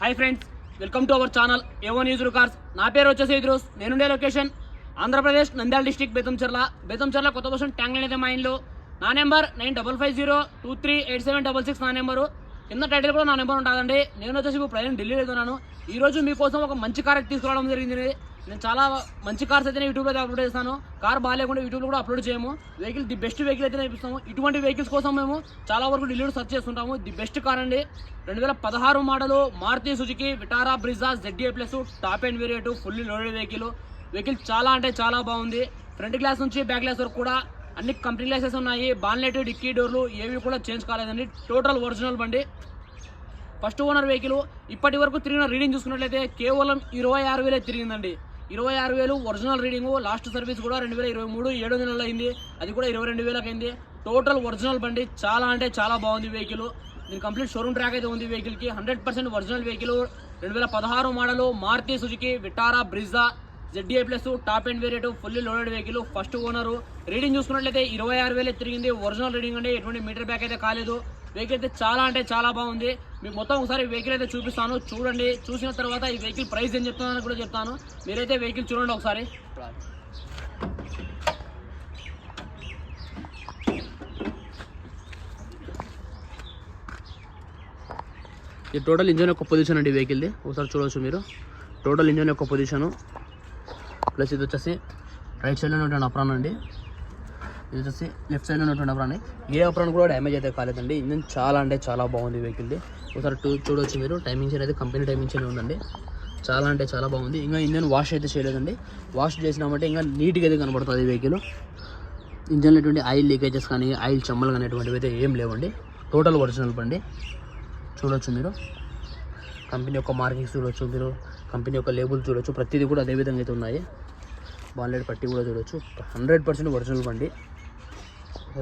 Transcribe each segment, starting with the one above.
Hi friends welcome to our channel ఏవో news cars నా పేరు వచ్చేసి ఇద్రోస్. నేనుండే లొకేషన్ ఆంధ్రప్రదేశ్ నంద్యాల డిస్టిక్ బేతంచెర్ల బెతంచర్ల కొత్త బస్ ట్యాంగ్ లైన్ అయితే మా ఇంట్లో నా number nine double five zero two three eight seven double six నా నెంబరు కింద టైటిల్ కూడా నా నెంబర్ ఉంటుందండి. నేను వచ్చేసి ఇప్పుడు ప్రజెంట్ ఢిల్లీలో ఉన్నాను. ఈరోజు మీకోసం ఒక మంచి కార్ తీసుకురావడం జరిగింది. నేను చాలా మంచి కార్స్ అయితే యూట్యూబ్లో అయితే అప్లోడ్ చేస్తాను. కార్ బాగాలేకుండా యూట్యూబ్లో కూడా అప్లోడ్ చేయము. వెహికల్ ది బెస్ట్ వెహికల్ అయితే నేర్పిస్తాము. ఇటువంటి వెహికల్స్ కోసం మేము చాలా వరకు ఢిల్లీలో సెర్చ్ చేస్తుంటాము. ది బెస్ట్ కార్ అండి. రెండు వేల పదహారు model Maruti Suzuki Vitara Brezza ZDA plus top and variant fully loaded vehicle vehicle చాలా అంటే చాలా బాగుంది. ఫ్రంట్ గ్లాస్ నుంచి బ్యాక్ గ్లాస్ వరకు కూడా అన్ని కంపెనీ గ్లాసెస్ ఉన్నాయి. బాన్లెట్ డిక్కీ డోర్లు ఏవి కూడా చేంజ్ కాలేదండి. టోటల్ ఒరిజినల్ బండి. ఫస్ట్ ఓనర్ వెహికల్ ఇప్పటి వరకు తిరిగిన రీడింగ్ చూసుకున్నట్లయితే కేవలం ఇరవై ఆరు వేలే తిరిగిందండి. ఇరవై ఆరు వేలు ఒరిజినల్ రీడింగ్ లాస్ట్ సర్వీస్ కూడా రెండు వేల ఇరవై మూడు ఏడు నెలలు అయింది. అది కూడా ఇరవై రెండు వేలకు అయింది టోటల్ ఒరిజినల్ బండి చాలా అంటే చాలా బాగుంది వెహికల్. దీని కంప్లీట్ షోరూమ్ ట్రాక్ అయితే ఉంది వెహికల్కి. Hundred percent original vehicle. రెండు వేల పదహారు model Maruti Suzuki Vitara Brezza ZDI plus top and variant fully loaded vehicle first owner reading చూసుకున్నట్లయితే ఇరవై ఆరు వేలే తిరిగింది. ఒరిజినల్ రీడింగ్ అంటే ఎటువంటి మీటర్ బ్యాక్ అయితే కాలేదు. వెహికల్ అయితే చాలా అంటే చాలా బాగుంది. మీకు మొత్తం ఒకసారి వెహికల్ అయితే చూపిస్తాను. చూడండి. చూసిన తర్వాత ఈ వెహికల్ ప్రైస్ ఏం చెప్తున్నానని కూడా చెప్తాను. మీరైతే వెహికల్ చూడండి ఒకసారి. ఇది టోటల్ ఇంజన్ యొక్క పొజిషన్ అండి వెహికల్ది ఒకసారి చూడవచ్చు మీరు. టోటల్ ఇంజన్ యొక్క పొజిషను ప్లస్ ఇది వచ్చేసి రైట్ సైడ్లో ఉంటాను అప్రాన్ అండి. ఇది వచ్చేసి లెఫ్ట్ సైడ్ ఉన్నటువంటి అప్రాన్ ఏ అప్రాన్ కూడా డ్యామేజ్ అయితే కాలేదండి. ఇంజన్ చాలా అంటే చాలా బాగుంది వెహికల్ది ఒకసారి టూ చూడవచ్చు మీరు. టైమింగ్ అనేది కంపెనీ టైమింగ్ ఉందండి. చాలా అంటే చాలా బాగుంది. ఇంకా ఇంజన్ వాష్ అయితే చేయలేదండి. వాష్ చేసినామంటే ఇంకా నీట్గా అయితే కనబడుతుంది వెహికల్ ఇంజన్లో ఎటువంటి ఆయిల్ లీకేజెస్ కానీ ఆయిల్ చెమ్మలు కానీ అటువంటివి అయితే ఏం లేవండి. టోటల్ ఒరిజినల్ బండి. చూడొచ్చు మీరు. కంపెనీ యొక్క మార్కింగ్స్ చూడొచ్చు మీరు. కంపెనీ యొక్క లేబుల్ చూడొచ్చు. ప్రతిదీ కూడా అదే విధంగా అయితే ఉన్నాయి. బాన్లెట్ పట్టి కూడా చూడొచ్చు. హండ్రెడ్ పర్సెంట్ ఒరిజినల్ బండి.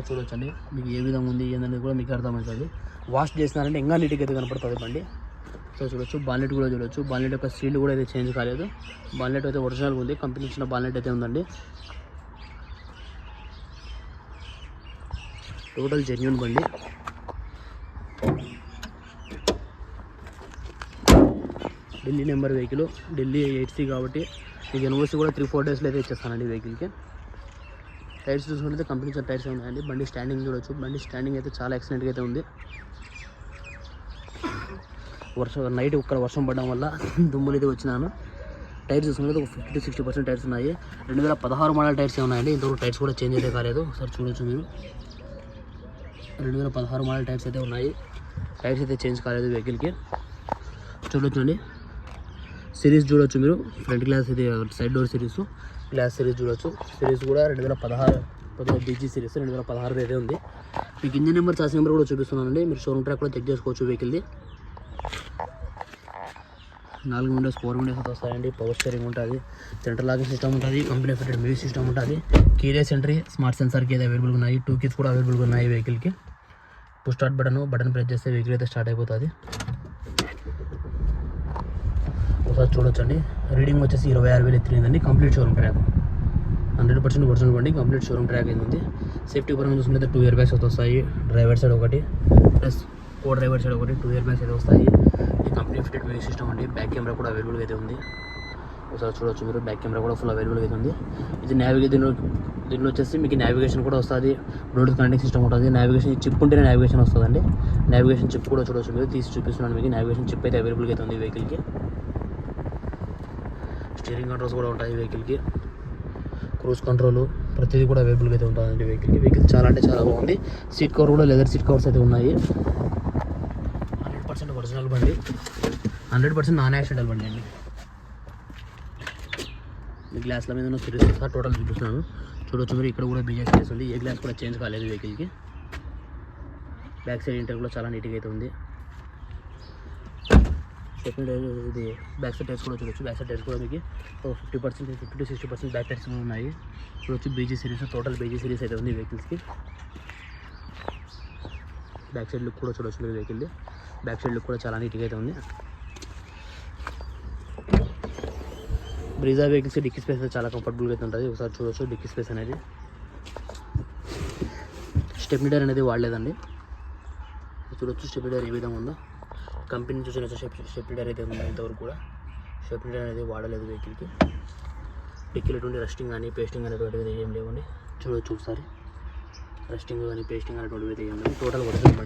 చూడొచ్చండి. మీకు ఏ విధంగా ఉంది ఏందనేది కూడా మీకు అర్థమవుతుంది. వాష్ చేసినారంటే ఇంకా నీట్గా అయితే కనపడుతుంది బండి. సో చూడొచ్చు బాలెట్ కూడా చూడొచ్చు. బాలెట్ యొక్క సీల్ కూడా అయితే చేంజ్ కాలేదు. బాలెట్ అయితే ఒరిజినల్ ఉంది. కంపెనీ ఇచ్చిన బాలెట్ అయితే ఉందండి. టోటల్ జెన్యున్ బండి. Delhi number vehicle Delhi eight C కాబట్టి మీకు యూనివర్సిటీ కూడా త్రీ ఫోర్ డేస్లో అయితే ఇచ్చేస్తానండి వెహికల్కి టైర్స్ చూసుకుంటే కంపెనీ టైర్స్ ఉన్నాయండి. బండి స్టాండింగ్ చూడొచ్చు. బండి స్టాండింగ్ అయితే చాలా ఎక్సలెంట్గా అయితే ఉంది. వర్షం నైట్ ఒక్కడ వర్షం పడడం వల్ల దుమ్ములు అయితే వచ్చినాను. టైర్స్ చూసుకుంటే ఒక ఫిఫ్టీ సిక్స్టీ పర్సెంట్ టైర్స్ ఉన్నాయి. రెండు వేల పదహారు మోడల్ టైర్స్ ఉన్నాయండి. ఇంతవరకు టైర్స్ కూడా చేంజ్ అయితే కాలేదు. ఒకసారి చూడొచ్చు మీరు. రెండు వేల పదహారు మోడల్ టైర్స్ అయితే ఉన్నాయి. టైర్స్ అయితే చేంజ్ కాలేదు వెహికల్కి చూడొచ్చు అండి సిరీస్ చూడొచ్చు మీరు. ఫ్రంట్ గ్లాస్ అయితే side door series glass series చూడొచ్చు. సిరీస్ కూడా రెండు వేల పదహారు పదహారు బీజీ సిరీస్ రెండు వేల పదహారు అయితే ఉంది. మీకు ఇంజిన్ నెంబర్ చాసి నెంబర్ కూడా చూపిస్తున్నానండి. మీరు షోరూమ్ ట్రాక్ కూడా చెక్ చేసుకోవచ్చు వెహికల్ది నాలుగు విండోస్ ఫోర్ విండోస్ అయితే వస్తాయండి. పవర్ స్టీరింగ్ ఉంటుంది. సెంటర్ లాగింగ్ సిస్టమ్ ఉంటుంది. కంపెనీ ఫిటెడ్ మ్యూజిక్ సిస్టమ్ ఉంటుంది. కీలెస్ ఎంట్రీ స్మార్ట్ సెన్సార్కి అయితే అవైలబుల్గా ఉన్నాయి. టూ కీస్ కూడా అవైలబుల్గా ఉన్నాయి వెహికల్కి push start button button press చేస్తే వెహికల్ అయితే స్టార్ట్ అయిపోతుంది. ఒకసారి చూడొచ్చండి. రీడింగ్ వచ్చేసి ఇరవై ఆరు వేలు ఎత్తిరిందండి complete showroom track hundred percent original బండి కంప్లీట్ షోరూమ్ ట్రాక్ అయింది. సేఫ్టీ పరంగా చూసుకుంటే టూ ఇయర్ బ్యాగ్స్ అయితే వస్తాయి. డ్రైవర్ సైడ్ ఒకటి. ప్లస్ కో డ్రైవర్ సైడ్ ఒకటి. టూ ఇయర్ బ్యాగ్స్ అయితే వస్తాయి. ఈ కంపెనీ ఫిటెడ్ మ్యూజిక్ సిస్టమ్ అండి. బ్యాక్ కెమెరా కూడా అవైలబుల్గా అయితే ఉంది. ఒకసారి చూడొచ్చు మీరు. బ్యాక్ కెమెరా కూడా ఫుల్ అవైలబుల్గా అయితే ఉంది. ఇది నావిగే దీనిలో దీనిలో వచ్చేసి మీకు నావిగేషన్ కూడా వస్తుంది. బ్లూటూత్ కనెక్టింగ్ సిస్టమ్ ఉంటుంది. నావిగేషన్ చిప్ ఉంటేనే నావిగేషన్ వస్తుందండి. నావిగేషన్ చిప్ కూడా చూడొచ్చు మీరు. తీసి చూపిస్తున్నాను మీకు. నావిగేషన్ చిప్ అయితే అవైలబుల్గా అయితే ఉంది వెహికల్కి స్టీరింగ్ కంట్రోల్స్ కూడా ఉంటాయి వెహికల్కి క్రూజ్ కంట్రోల్ ప్రతిదీ కూడా అవైలబుల్గా అయితే ఉంటుందండి వెహికల్కి వెహికల్ చాలా అంటే చాలా బాగుంది. సీట్ కవర్ కూడా లెదర్ సీట్ కవర్స్ అయితే ఉన్నాయి. హండ్రెడ్ పర్సెంట్ ఒరిజినల్ బండి. హండ్రెడ్ పర్సెంట్ నాన్ యాక్సిడెంటల్ బండి అండి. ఈ గ్లాస్ల మీద ఉన్న సిరీస్ సార్ టోటల్ చూపిస్తున్నాను చూడొచ్చు మీరు ఇక్కడ కూడా బిజెస్ సిరీస్ ఉంది. ఏ గ్లాస్ కూడా చేంజ్ కాలేదు వెహికల్కి బ్యాక్ సైడ్ ఇంటర్ కూడా చాలా నీట్గా అయితే ఉంది. సెకండ్ ఇది బ్యాక్ సైడ్ టైర్స్ కూడా చూడొచ్చు. బ్యాక్ సైడ్ టైర్స్ కూడా మీకు fifty percent fifty to sixty percent back tyres కూడా ఉన్నాయి. వచ్చి BG series total BG series అయితే ఉంది వెహికల్స్కి బ్యాక్ సైడ్ లుక్ కూడా చూడొచ్చు మీరు వెహికల్ది బ్యాక్ సైడ్ లుక్ కూడా చాలా నీట్గా అయితే ఉంది. బ్రీజా వెహికల్స్ డిక్కీ స్పేస్ చాలా కంఫర్టబుల్గా అయితే ఉంటుంది. ఒకసారి చూడొచ్చు డిక్కీ స్పేస్ అనేది. స్టెప్ మీటర్ అనేది వాడలేదండి. చూడొచ్చు స్టెప్ మీటర్ ఏ విధంగా ఉందో. కంపెనీ నుంచి వచ్చిన షెప్ షెప్ అయితే ఉంది ఇంతవరకు కూడా షెప్ అనేది వాడలేదు వెహికల్కి. డిక్కీలో ఎటువంటి రస్టింగ్ కానీ పేస్టింగ్ అనేటువంటిది ఏం లేవండి. చూడొచ్చు ఒకసారి రస్టింగ్ కానీ పేస్టింగ్ అనేటువంటివి అయితే ఏం లేవు. టోటల్ ఒరిజినల్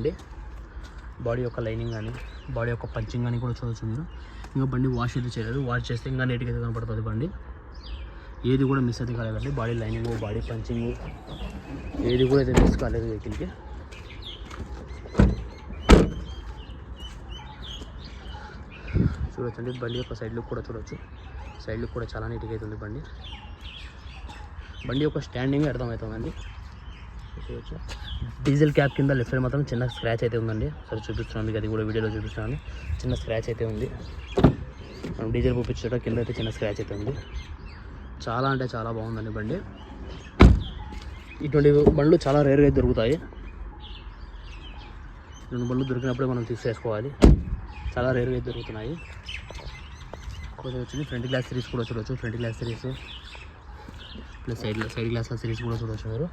బాడీ యొక్క లైనింగ్ కానీ బాడీ యొక్క పంచింగ్ కానీ కూడా చూడొచ్చు మీరు. ఇంకా బండి వాష్ అయితే చేయలేదు. వాష్ చేస్తే ఇంకా నీట్గా అయితే కనపడుతుంది బండి. ఏది కూడా మిస్ అయితే కాలేదండి. బాడీ లైనింగ్ బాడీ పంచింగ్ ఏది కూడా అయితే మిస్ కాలేదు వెహికల్కి. చూడొచ్చండి. బండి యొక్క సైడ్ లుక్ కూడా చూడొచ్చు. సైడ్ లుక్ కూడా చాలా నీట్గా అవుతుంది బండి. బండి యొక్క స్టాండింగ్ అర్థమవుతుందండి. చూడొచ్చు. డీజిల్ క్యాప్ కింద లెఫ్ట్ సైడ్ మాత్రం చిన్న స్క్రాచ్ అయితే ఉందండి. సరే చూపిస్తున్నాను మీకు అది కూడా వీడియోలో చూపిస్తున్నాను. చిన్న స్క్రాచ్ అయితే ఉంది. మనం డీజిల్ పంపించేట కింద అయితే చిన్న స్క్రాచ్ అయితే ఉంది. చాలా అంటే చాలా బాగుందండి బండి. ఇటువంటి బండ్లు చాలా రేర్గా దొరుకుతాయి. రెండు బండ్లు దొరికినప్పుడే మనం తీసేసుకోవాలి. చాలా రేర్గా దొరుకుతున్నాయి. కొంచెం వచ్చింది. ఫ్రంట్ గ్లాస్ సిరీస్ కూడా చూడవచ్చు front glass series plus side side glass series కూడా చూడవచ్చు మీరు.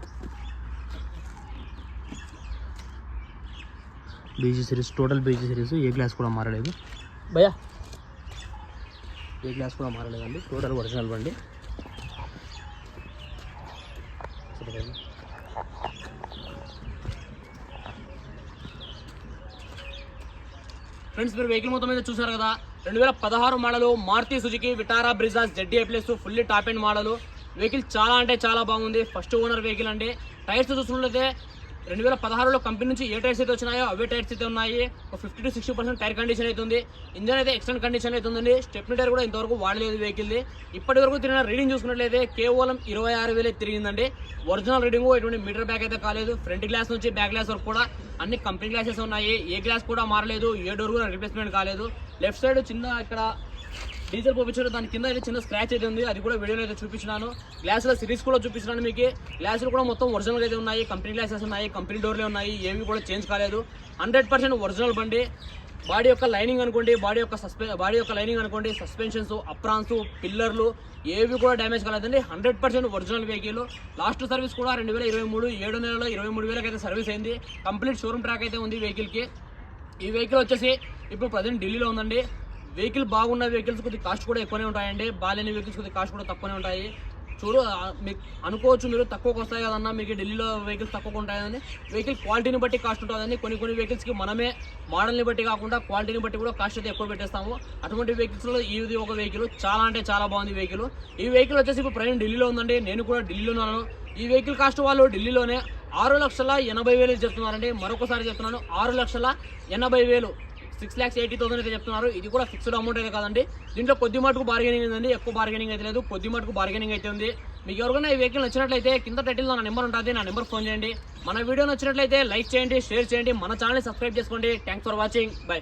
BG series total BG series ఏ గ్లాస్ కూడా మారలేదు. భయ్యా. ఏ గ్లాస్ కూడా మారలేదండి. టోటల్ ఒరిజినల్ బండి చూడండి. ఫ్రెండ్స్ మీరు వెహికల్ మొత్తం మీద చూసారు కదా రెండు వేల పదహారు model Maruti Suzuki Vitara Brezzas ZD plus fully top and model. Vehicle చాలా అంటే చాలా బాగుంది. ఫస్ట్ ఓనర్ వెహికల్ అండి. టైర్స్ చూసుకున్నట్లయితే రెండు వేల పదహారులో కంపెనీ నుంచి ఏ టైర్స్ అయితే వచ్చినాయో అవే టైర్స్ అయితే ఉన్నాయి. ఒక fifty to sixty percent tyre condition అవుతుంది ఇంజన్ అయితే ఎక్స్టెంట్ కండిషన్ అయితే ఉందండి. స్టెప్ని టైర్ కూడా ఇంతవరకు వాడలేదు వెహికల్ది ఇప్పటి వరకు తిరిగిన రీడింగ్ చూసుకున్నట్లయితే కేవలం ఇరవై ఆరు వేలే తిరిగిందండి. ఒరిజినల్ రీడింగ్ ఎటువంటి మీటర్ బ్యాక్ అయితే కాలేదు. ఫ్రంట్ గ్లాస్ నుంచి బ్యాక్ గ్లాస్ వరకు కూడా అన్ని కంపెనీ గ్లాసెస్ ఉన్నాయి. ఏ గ్లాస్ కూడా మారలేదు. ఏ డోర్ కూడా రిప్లేస్మెంట్ కాలేదు. లెఫ్ట్ సైడ్ చిన్న ఇక్కడ డీజిల్ పోపించారు. దాని కింద అయితే చిన్న స్క్రాచ్ అయితే ఉంది. అది కూడా వీడియోలో అయితే చూపించినాను గ్లాసుల సిరీస్ కూడా చూపించినాను మీకు. గ్లాసులు కూడా మొత్తం ఒరిజినల్ అయితే ఉన్నాయి. కంపెనీ గ్లాసెస్ ఉన్నాయి కంపెనీ డోర్లే ఉన్నాయి. ఏవి కూడా చేంజ్ కాలేదు. హండ్రెడ్ పర్సెంట్ ఒరిజినల్ బండి. బాడీ యొక్క లైనింగ్ అనుకోండి బాడీ యొక్క సస్పె బాడీ యొక్క లైనింగ్ అనుకోండి సస్పెన్షన్స్ అప్రాన్స్ పిల్లర్లు ఏవి కూడా డ్యామేజ్ కాలేదండి. Hundred percent original vehicle last service కూడా రెండు వేల ఇరవై మూడు ఏడు నెలలో ఇరవై మూడు వేలకి అయితే సర్వీస్ అయింది. కంప్లీట్ షోరూమ్ ట్రాక్ అయితే ఉంది వెహికల్కి ఈ వెహికల్ వచ్చేసి ఇప్పుడు ప్రజెంట్ ఢిల్లీలో ఉందండి. వెహికల్ బాగున్న వెహికల్స్ కొద్దిగా కాస్ట్ కూడా ఎక్కువనే ఉంటాయండి. బాగాలేని వెహికల్స్ కొద్దిగా కాస్ట్ కూడా తక్కువనే ఉంటాయి. చూడు మీకు అనుకోవచ్చు మీరు తక్కువకి వస్తాయి కదన్నా మీకు ఢిల్లీలో వెహికల్స్ తక్కువ ఉంటాయని. వెహికల్ క్వాలిటీని బట్టి కాస్ట్ ఉంటుందని. కొన్ని కొన్ని వెహికల్స్కి మనమే మోడల్ని బట్టి కాకుండా క్వాలిటీని బట్టి కూడా కాస్ట్ అయితే ఎక్కువ పెట్టేస్తాము. అటువంటి వెహికల్స్లో ఇది ఒక వెహికల్ చాలా అంటే చాలా బాగుంది వెహికల్. ఈ వెహికల్ వచ్చేసి ఇప్పుడు ప్రయాణం ఢిల్లీలో ఉందండి. నేను కూడా ఢిల్లీలో ఉన్నాను. ఈ వెహికల్ కాస్ట్ వాళ్ళు ఢిల్లీలోనే ఆరు లక్షల ఎనభై వేలు చెప్తున్నారండి. మరొకసారి చెప్తున్నాను ఆరు లక్షల ఎనభై వేలు. సిక్స్ ల్యాక్స్ ఎయిటీ థౌసండ్ అయితే చెప్తున్నారు. ఇది కూడా ఫిక్స్డ్ అమౌంట్ అయితే కాదండి. దీంట్లో కొద్ది మటుకు బార్గెనింగ్ ఉందండి. ఎక్కువ బార్గెనింగ్ అయితే లేదు. కొద్ది మటుకు బార్గెనింగ్ అయితే ఉంది. మీకు ఎవరికైనా ఈ వెహికల్ నచ్చినట్లయితే కింద టైటిల్ నా నెంబర్ ఉంటుంది. నా నెంబర్ ఫోన్ చేయండి. మన వీడియో నచ్చినట్లయితే లైక్ చేయండి షేర్ చేయండి. మన ఛానల్ సబ్స్క్రైబ్ చేసుకోండి. Thanks for watching bye